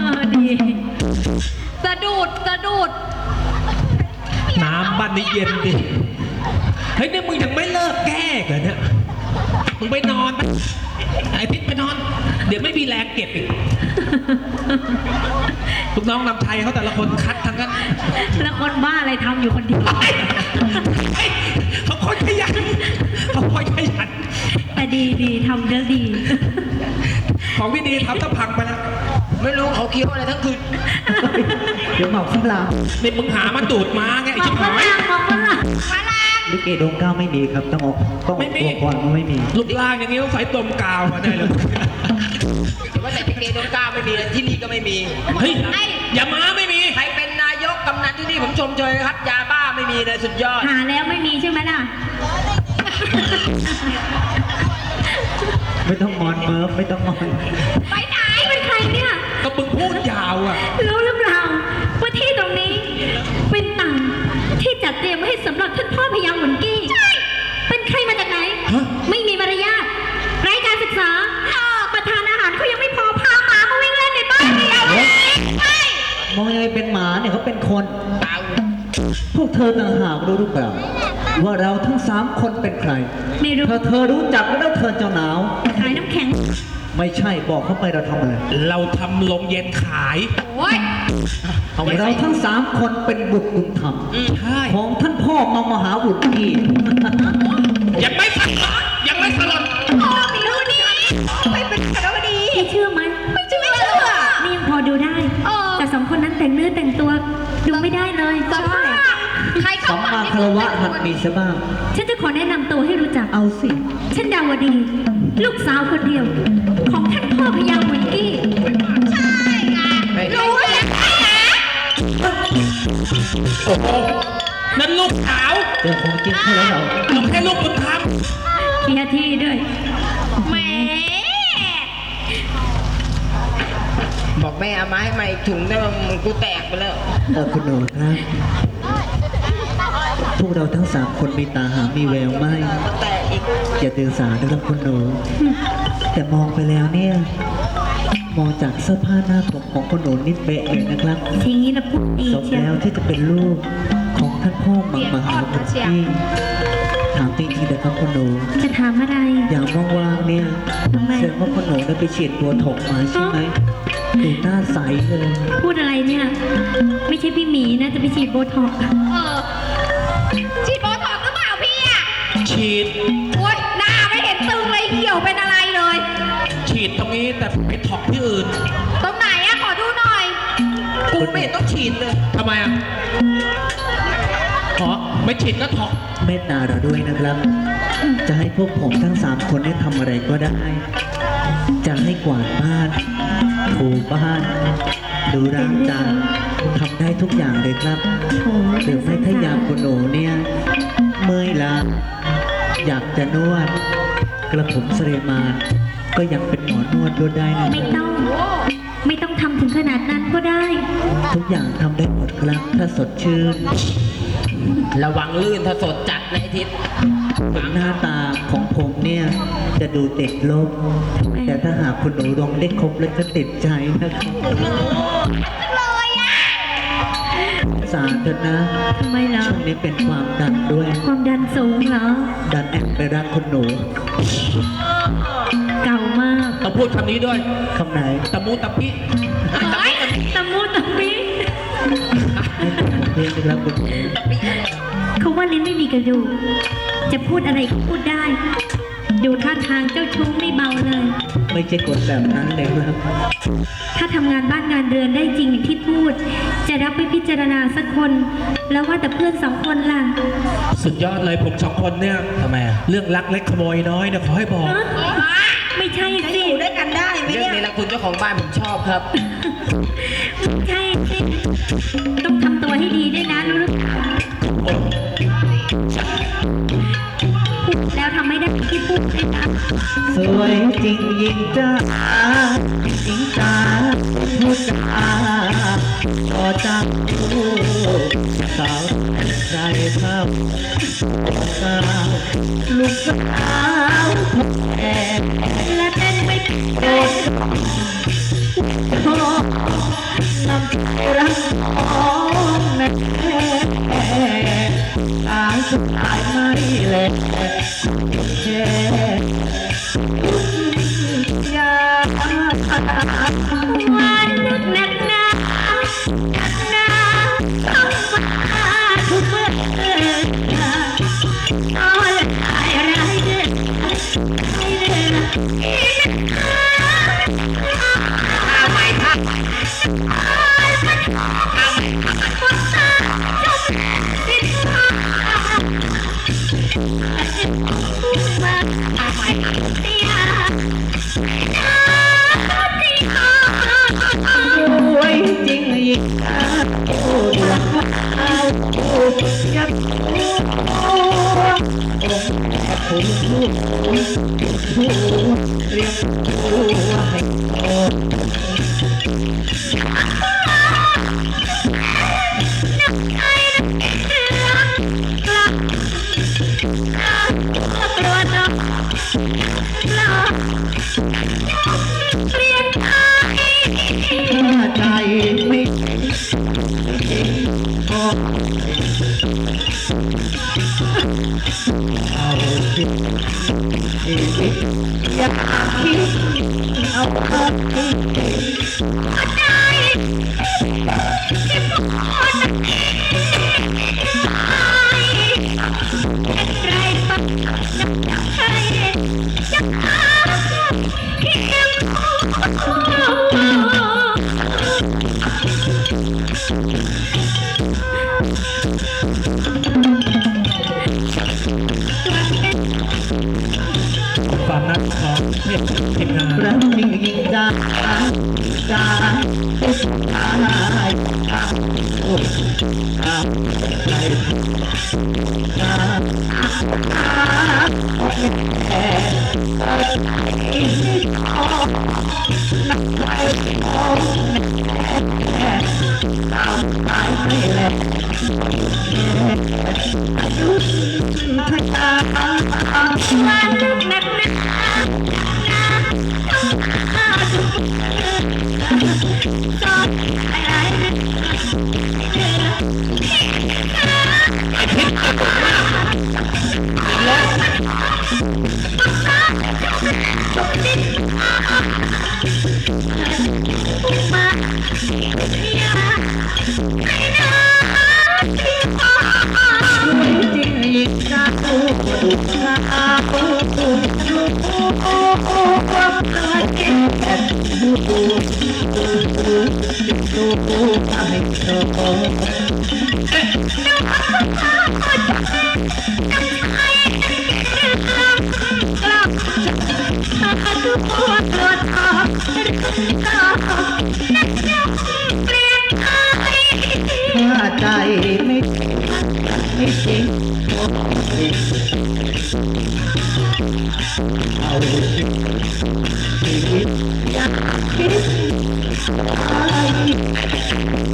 เออดีสะดุดสะดุดน้ำบ้านนี้เย็นดิ เฮ้ยเนี่ยมึงยังไม่เลิกแก้อีกเหรอเนี่ย มึงไปนอนไปไอ้พิษไปนอน เดี๋ยวไม่มีแรงเก็บอีกลูกน้องนำไทยเขาแต่ละคนคัดทั้งนั้นแล้วคนบ้าอะไรทำอยู่คนเดียว เฮ้ยเขาคอยขยันเขาคอยขยันแต่ ดีดีทำแล้วดี ของพี่ดีทำถ้าพังไปแล้วไม่รู้เขาเคี้ยวอะไรทั้งคืนเดี๋ยวหมอกฝรั่งนี่มึงหามาดูดมาไงไอ้มอชิงบฝหายรั่งมองฝรั่งลิเกดวงเก้าไม่มีครับต้องออกต้องอไม่อกมี ตัวก่อนว่าไม่มีลูกล่างอย่างนี้ต้องใส่ตมกาวมาได้เลย แต่ว่าแต่พิเกโดนกล้าไม่มีเลยที่นี่ก็ไม่มี เฮ้ย อย่ามาไม่มี ใครเป็นนายกกำนันที่นี่ผมชมเชยนะครับ ยาบ้าไม่มีเลยสุดยอด หาแล้วไม่มีใช่ไหมล่ะ ไม่ต้องมอนเมิร์ฟไม่ต้องมอนไปไหนเป็นใครเนี่ยก็มึงพูดยาวอะ รู้หรือเปล่าว่าที่ตรงนี้ เป็นต่างที่จัดเตรียมไว้ให้สำหรับท่านพ่อพญาหมุนกี้ใช่เป็นใครมาจากไหน ฮะ ไม่มีมารยาทไร้การศึกษาประทานอาหารเขายังไม่พอพาหมามาวิ่งเล่นในบ้านเดียวใช่มองยังไงเป็นหมาเนี่ยเขาเป็นคนตาพวกเธอต่างหากรู้หรือเปล่า ว่าเราทั้งสามคนเป็นใคร ไม่รู้ถ้าเธอรู้จักแล้วเธอเจ้าหนาว ขายน้ำแข็ง ไม่ใช่บอกเข้าไปเราทำอะไร เราทำโรงเย็นขายโอ้ยเอาไว้เราทั้งสามคนเป็นบุตรบุญธรรมใช่ของท่านพ่อมามหาบุตรพี่ยังไม่สลดยังไม่สลดพ่อมีรู้ดีไม่เป็นคารวดีพี่เชื่อไหมไม่เชื่อนี่ยังพอดูได้แต่สองคนนั้นแต่งเนื้อแต่งตัวดูไม่ได้เลยใช่ ใครสัมมาคารวะหัดมีซะบ้าง ฉันจะขอแนะนำตัวให้รู้จัก เอาสิ ฉันดาวดี ลูกสาวคนเดียว ของท่านพ่อพญาหมุนกี้ ใช่ไงรู้แล้วโอ้โหนั่นลูกสาวเจอของจริงเข้าแล้วเราเราแค่ลูกบุญธรรมเคลียร์ที่ด้วยแหมบอกแม่เอามาให้ใหม่ถุงได้มั้งมึงกูแตกไปแล้ว เออคุณหนูครับ พวกเราทั้งสามคนมีตาหามีแววไหมแตกอีกอย่าตื่นสายนะครับคุณหนูแต่มองไปแล้วเนี่ย มองจากเสื้อผ้าหน้าผมของคุณหนูนิดเป๊ะเลยนะครับทีนี้เราพูดดีสมเชียวแล้วที่จะเป็นลูกของท่านพ่อมังมหาบุตรที่ถามจริงๆนะครับคุณหนูจะถามอะไร อย่างว่างๆเนี่ยทำไมแสดงว่าคุณหนูได้ไปฉีดตัวถกมาใช่ไหมดูหน้าใสเลย พูดอะไรเนี่ย ไม่ใช่พี่หมีนะ จะไปฉีดโบท็อกซ์เออ ฉีดโบท็อกซ์หรือเปล่าพี่อะฉีด โอ๊ยหน้าไม่เห็นตึงเลยเหี่ยวเป็นอะไรเลย ฉีดตรงนี้แต่ไปถอกที่อื่น ตรงไหนอะขอดูหน่อย กูไม่เห็นต้องฉีดเลยทำไมอะขอไม่ฉีดก็ถอก เมตตาเราด้วยนะครับ จะให้พวกผมทั้งสามคนได้ทำอะไรก็ได้ จะให้กวาดบ้าน ถูบ้าน ดูร้างจาน ทำได้ทุกอย่างเลยครับโถ่หรือไม่ถ้าอยากคุณหนูเนี่ยเมื่อยล้าอยากจะนวด กระผมเสเรมานก็ยังเป็นหมอนวดด้วยได้นะไม่ต้อง ไม่ต้องทำถึงขนาดนั้นก็ได้ ทุกอย่างทำได้หมดครับถ้าสดชื่น ระวังลื่นถ้าสดจัดในะไอ้ทิศถึงหน้าตาของผมเนี่ย จะดูเด็กลบ แต่ถ้าหากคุณหนูร้องได้ครบแล้วจะติดใจนะครับ สารเถอะนะ ทำไมเหรอช่วงนี้เป็นความดันด้วย ความดันสูงเหรอ ดันแอบไปรักคุณหนูเก่ามาก ต้องพูดคำนี้ด้วย คำไหน ตะมูตะปิตะมูตะมิให้ผมเพลงนะครับคุณหนูเขาว่าลิ้นไม่มีกระดูก จะพูดอะไรก็พูดได้ ดูท่าทางเจ้าชู้ไม่เบาเลย ไม่ใช่กดแบบนั้นเลยครับ ถ้าทำงานบ้านงานเรือนได้จริงอย่างที่พูด จะรับไปพิจารณาสักคน แล้วว่าแต่เพื่อนสองคนล่ะสุดยอดเลยผมสองคนเนี่ย ทำไมอะ เรื่องรักเล็กขโมยน้อยเนี่ยขอให้บอก ฮะไม่ใช่สิเรื่องนี้ละคุณเจ้าของบ้านผมชอบครับ ไม่ใช่สิต้องทำตัวให้ดีด้วยนะรู้หรือเปล่าพู วยจริงยิ่งจ้าจริงจ้าผู้จ้าต่อจัาผู้สาวใจทำสาวลูกสาวแอบและเต้นไม่โดน อยัดผมลูกผมลูกเรียก Yep. Bye. Oh, Thank you.